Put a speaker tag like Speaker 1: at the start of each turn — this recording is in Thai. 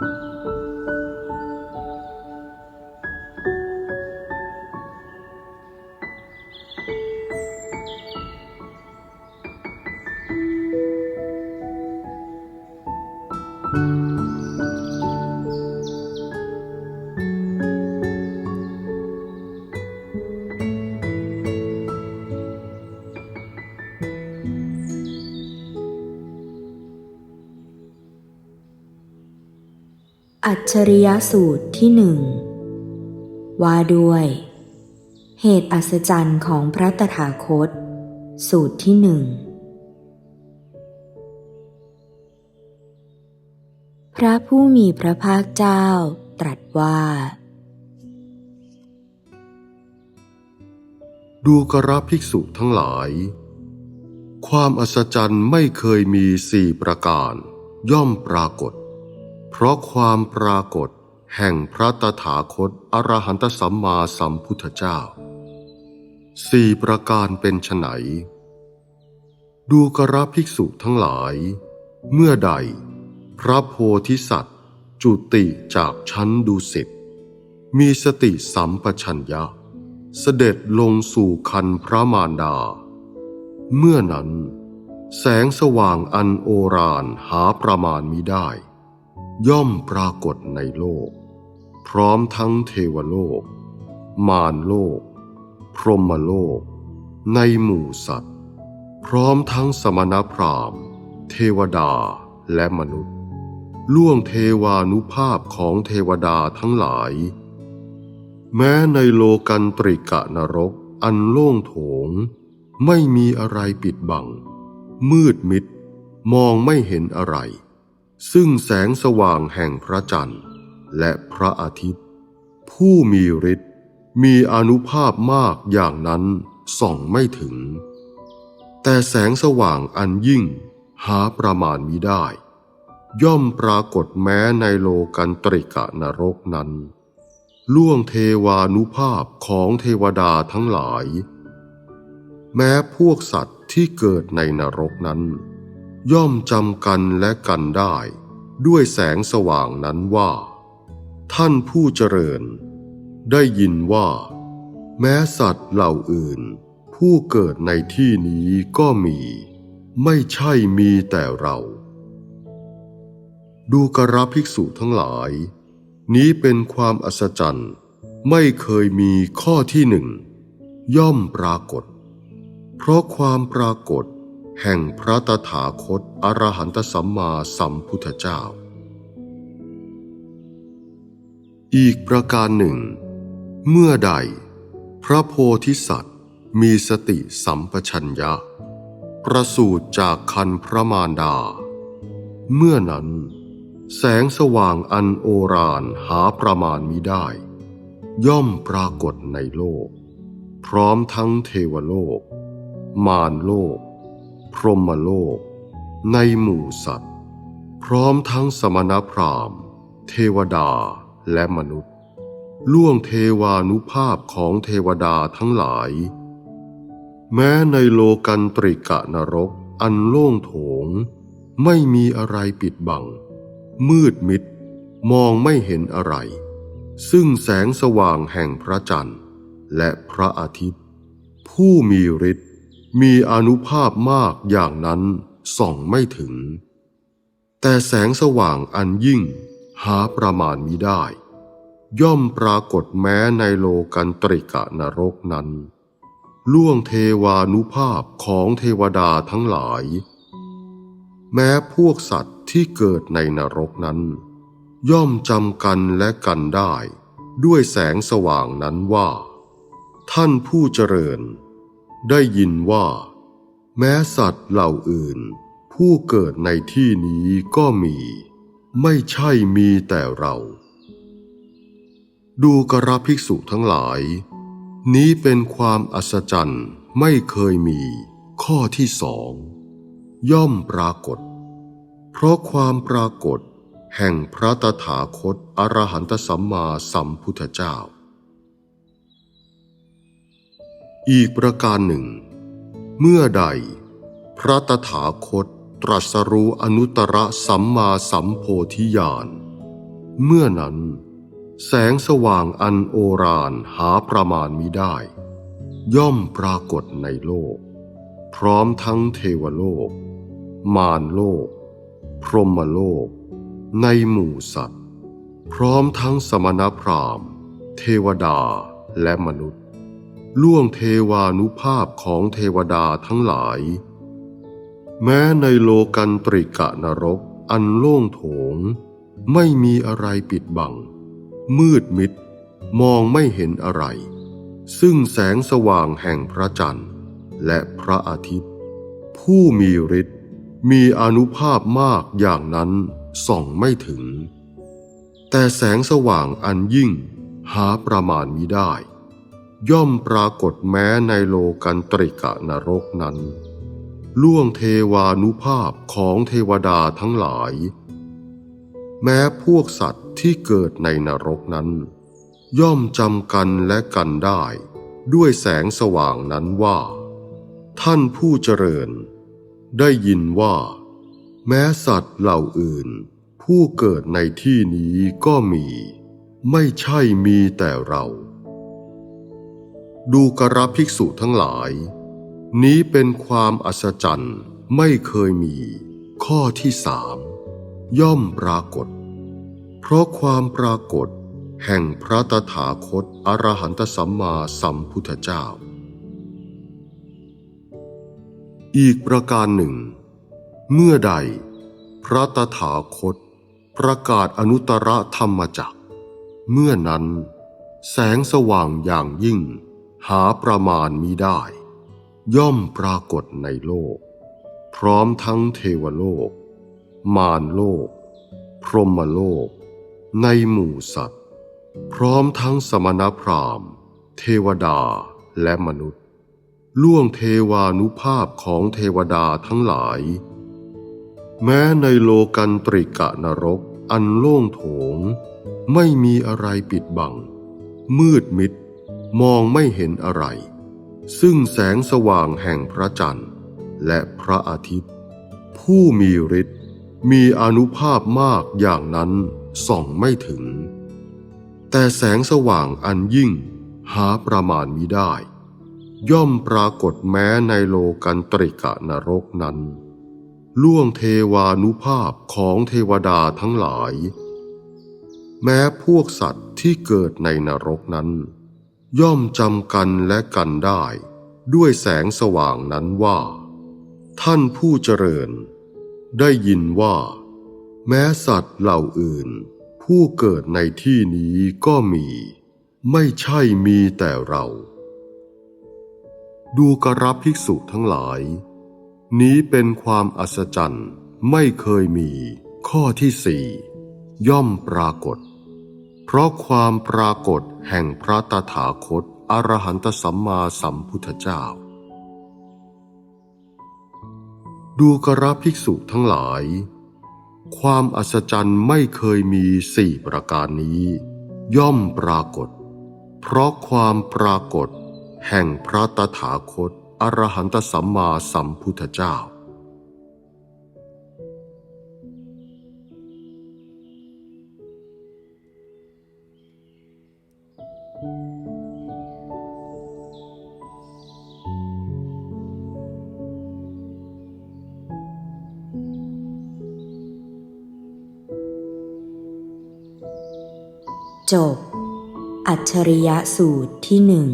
Speaker 1: you. อัจฉริยสูตรที่หนึ่งว่าด้วย เหตุอัศจรรย์ของพระตถาคต สูตรที่หนึ่งพระผู้มีพระภาคเจ้าตรัสว่า
Speaker 2: ดูกระภิกษุทั้งหลาย ความอัศจรรย์ไม่เคยมีสี่ประการ ย่อมปรากฏ เพราะความปรากฏแห่งพระตถาคตอรหันตสัมมาสัมพุทธเจ้าสี่ประการเป็นไฉนดูกระภิกษุทั้งหลาย เมื่อใด พระโพธิสัตว์ จุติจากชั้นดุสิตมีสติสัมปชัญญะ เสด็จลงสู่คันพระมารดา เมื่อนั้น แสงสว่างอันโอรานหาประมาณมิได้ ย่อมปรากฏในโลก พร้อมทั้งเทวโลก มารโลก พรหมโลก ในหมู่สัตว์ พร้อมทั้งสมณพราหมณ์ เทวดาและมนุษย์ ล่วงเทวานุภาพของเทวดาทั้งหลาย แม้ในโลกันตริกะนรกอันโล่งโถง ไม่มีอะไรปิดบัง มืดมิด มองไม่เห็นอะไร ซึ่งแสงสว่างแห่งพระจันทร์ และพระอาทิตย์ ผู้มีฤทธิ์มีอนุภาพมากอย่างนั้นส่องไม่ถึง แต่แสงสว่างอันยิ่งหาประมาณมิได้ ย่อมปรากฏแม้ในโลกันตริกะนรกนั้น ล่วงเทวานุภาพของเทวดาทั้งหลาย แม้พวกสัตว์ที่เกิดในนรกนั้น ย่อมจำกันและกันได้ ด้วยแสงสว่างนั้นว่า ท่านผู้เจริญ ได้ยินว่า แม้สัตว์เหล่าอื่น ผู้เกิดในที่นี้ก็มี ไม่ใช่มีแต่เรา ดูกระภิกษุทั้งหลาย นี้เป็นความอัศจรรย์ไม่เคยมีข้อที่หนึ่ง ย่อมปรากฏ เพราะความปรากฏ แห่งพระตถาคตอรหันตสัมมาสัมพุทธเจ้า อีกประการหนึ่ง เมื่อใด พระโพธิสัตว์มีสติสัมปชัญญะ ประสูติจากคันพระมารดา เมื่อนั้น แสงสว่างอันโอรานหาประมาณมิได้ ย่อมปรากฏในโลก พร้อมทั้งเทวโลก มารโลก พรหมโลก ในหมู่สัตว์ พร้อมทั้งสมณพราหมณ์ เทวดาและมนุษย์ ล่วงเทวานุภาพของเทวดาทั้งหลาย แม้ในโลกันตริกะนรกอันโล่งโถง ไม่มีอะไรปิดบัง มืดมิด มองไม่เห็นอะไร ซึ่งแสงสว่างแห่งพระจันทร์ และพระอาทิตย์ ผู้มีฤทธิ มีอนุภาพมากอย่างนั้นส่องไม่ถึง แต่แสงสว่างอันยิ่งหาประมาณมิได้ ย่อมปรากฏแม้ในโลกันตริกะนรกนั้น ล่วงเทวานุภาพของเทวดาทั้งหลาย แม้พวกสัตว์ที่เกิดในนรกนั้น ย่อมจำกันและกันได้ ด้วยแสงสว่างนั้นว่า ท่านผู้เจริญ ได้ยินว่า แม้สัตว์เหล่าอื่น ผู้เกิดในที่นี้ก็มี ไม่ใช่มีแต่เรา ดูกระภิกษุทั้งหลาย นี้เป็นความอัศจรรย์ไม่เคยมี ข้อที่สอง ย่อมปรากฏ เพราะความปรากฏแห่งพระตถาคตอรหันตสัมมาสัมพุทธเจ้า อีกประการหนึ่ง เมื่อใด พระตถาคตตรัสรู้อนุตตรสัมมาสัมโพธิญาณ เมื่อนั้น แสงสว่างอันโอฬารหาประมาณมิได้ ย่อมปรากฏในโลก พร้อมทั้งเทวโลก มารโลก พรหมโลก ในหมู่สัตว์ พร้อมทั้งสมณพราหมณ์ เทวดาและมนุษย์ ล่วงเทวานุภาพของเทวดาทั้งหลาย แม้ในโลกันตริกะนรกอันโล่งโถง ไม่มีอะไรปิดบัง มืดมิด มองไม่เห็นอะไร ซึ่งแสงสว่างแห่งพระจันทร์ และพระอาทิตย์ ผู้มีฤทธิ์มีอนุภาพมากอย่างนั้นส่องไม่ถึง แต่แสงสว่างอันยิ่งหาประมาณมิได้ ย่อมปรากฏแม้ในโลกันตริกะนรกนั้น ล่วงเทวานุภาพของเทวดาทั้งหลาย แม้พวกสัตว์ที่เกิดในนรกนั้น ย่อมจำกันและกันได้ ด้วยแสงสว่างนั้นว่า ท่านผู้เจริญ ได้ยินว่า แม้สัตว์เหล่าอื่น ผู้เกิดในที่นี้ก็มี ไม่ใช่มีแต่เรา ดูกระภิกษุทั้งหลาย นี้เป็นความอัศจรรย์ไม่เคยมี ข้อที่สามย่อมปรากฏ เพราะความปรากฏ แห่งพระตถาคตอรหันตสัมมาสัมพุทธเจ้า อีกประการหนึ่ง เมื่อใด พระตถาคต ประกาศอนุตตรธรรมจักเมื่อนั้น แสงสว่างอย่างยิ่ง หาประมาณมิได้ ย่อมปรากฏในโลก พร้อมทั้งเทวโลก มารโลก พรหมโลก ในหมู่สัตว์ พร้อมทั้งสมณพราหมณ์ เทวดาและมนุษย์ ล่วงเทวานุภาพของเทวดาทั้งหลาย แม้ในโลกันตริกะนรกอันโล่งโถง ไม่มีอะไรปิดบัง มืดมิด มองไม่เห็นอะไร ซึ่งแสงสว่างแห่งพระจันทร์ และพระอาทิตย์ ผู้มีฤทธิ์มีอนุภาพมากอย่างนั้นส่องไม่ถึง แต่แสงสว่างอันยิ่งหาประมาณมิได้ ย่อมปรากฏแม้ในโลกันตริกะนรกนั้น ล่วงเทวานุภาพของเทวดาทั้งหลาย แม้พวกสัตว์ที่เกิดในนรกนั้น ย่อมจำกันและกันได้ ด้วยแสงสว่างนั้นว่า ท่านผู้เจริญ ได้ยินว่า แม้สัตว์เหล่าอื่น ผู้เกิดในที่นี้ก็มี ไม่ใช่มีแต่เรา ดูกระภิกษุทั้งหลาย นี้เป็นความอัศจรรย์ไม่เคยมี ข้อที่สี่ย่อมปรากฏ เพราะความปรากฏแห่งพระตถาคตอรหันตสัมมาสัมพุทธเจ้า ดูกระภิกษุทั้งหลาย ความอัศจรรย์ไม่เคยมีสี่ประการนี้ ย่อมปรากฏ เพราะความปรากฏ แห่งพระตถาคตอรหันตสัมมาสัมพุทธเจ้า
Speaker 1: จบ อัจฉริยะสูตรที่หนึ่ง